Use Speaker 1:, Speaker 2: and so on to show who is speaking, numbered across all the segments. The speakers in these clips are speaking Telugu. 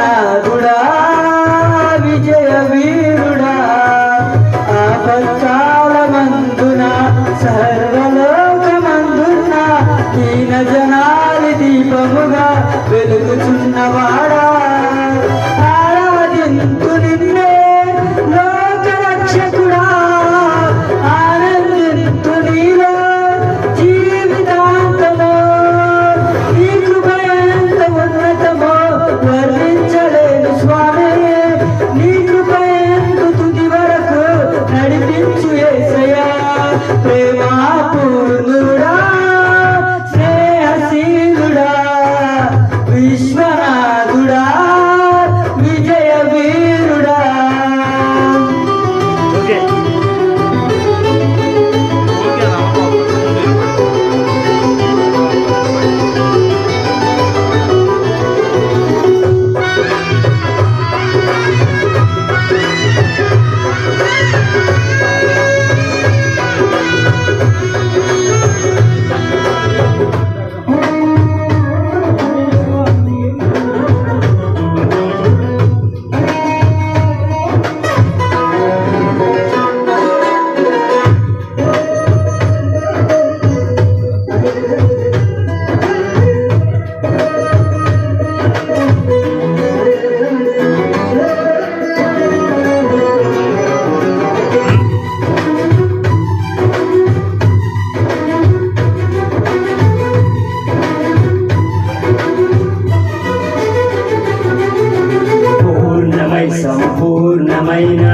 Speaker 1: విశ్వనాథుడా प्रेमा पूर्ण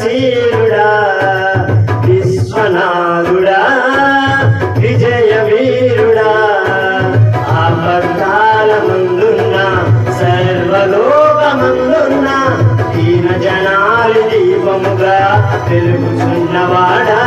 Speaker 2: శీరుడా విశ్వనాథుడా విజయ వీరుడా ఆపత్కాల ముందున్న సర్వలోకమందున్న దీన జనాలి దీపముగా
Speaker 1: తెలుగుచున్నవాడా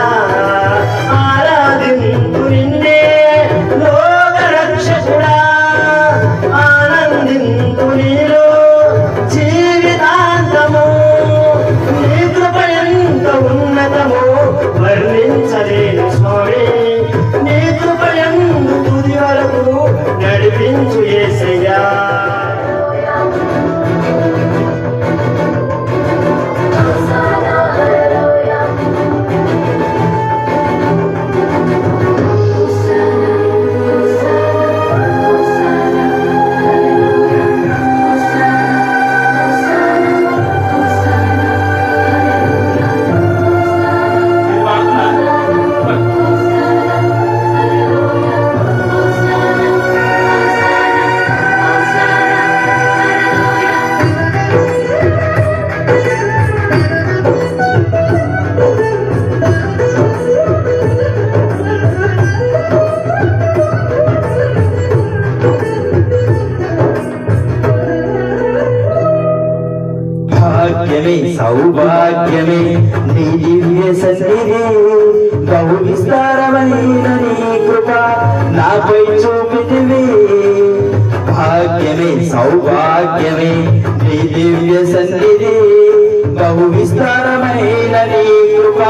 Speaker 1: సౌభాగ్యమే నీ దివ్య సన్నిధి. బహు విస్తారమైన నీ కృప నాపై చూపితివి. భాగ్యమే సౌభాగ్యమే నీ దివ్య సన్నిధి. బహు విస్తారమైన నీ కృప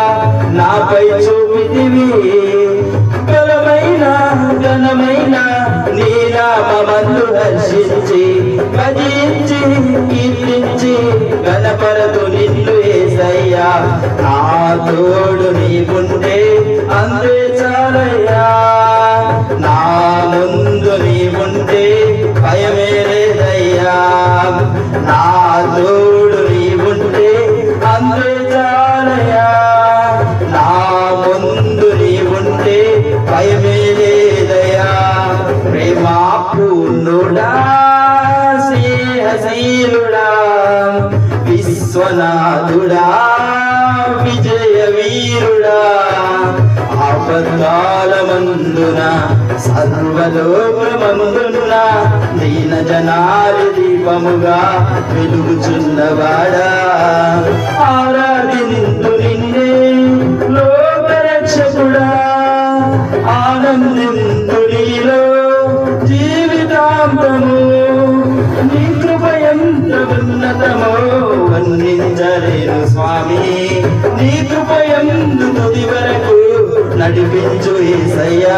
Speaker 1: నాపై చూపితివి. బలమైన ఘనమైన నీ నామందు దర్శించి భజించి కీర్తించి గణపరతు నిన్ను ఏసయ్యా. నా తోడు నీకుంటే అందే చాలయ్యా. నా ముందు నీవుంటే భయమే లేదయ్యా.
Speaker 3: నా తోడు నీవుంటే అందే చాలయ్యా. నా ముందు నీవుంటే భయమే లేదయ్యా. ప్రేమా పూర్ణుడా స్నేహశీలుడా విశ్వనాథుడా విజయ వీరుడా. ఆపత్కాలమందున సర్వలోకమందున దీన జనాలి దీపముగా వెలుగుచున్నవాడా ఆరాధి నిన్నే వర్ణించలేను స్వామి. నీ కృపయందు తుది వరకు నడిపించు ఏసయ్యా.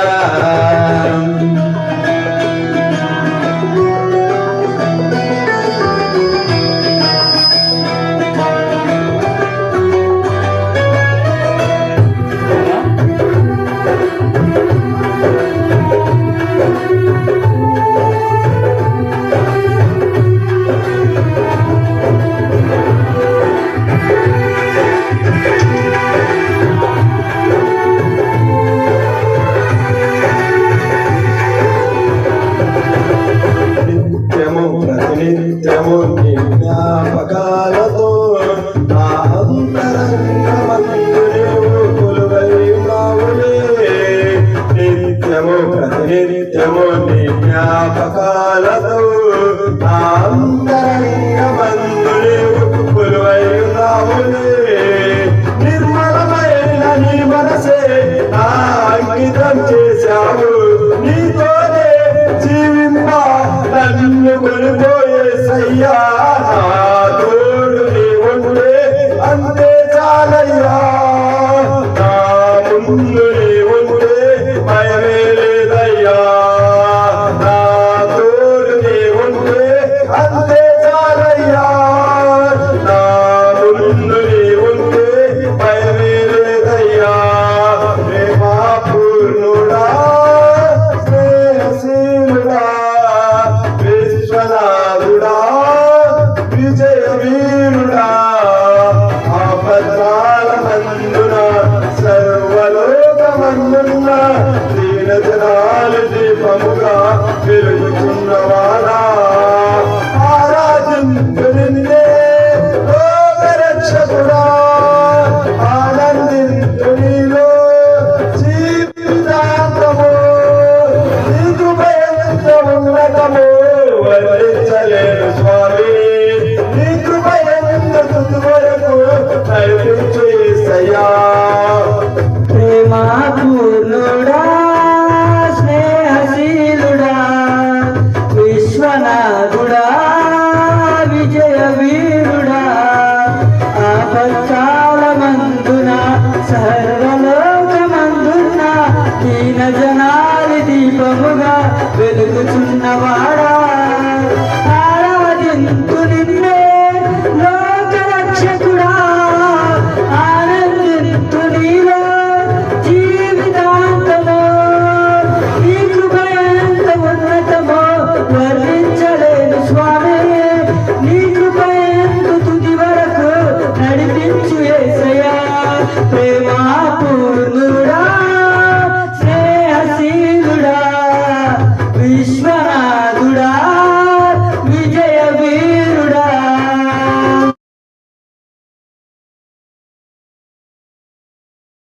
Speaker 3: స్నేహశీలుడా విశ్వనాథుడా విజయ వీరుడా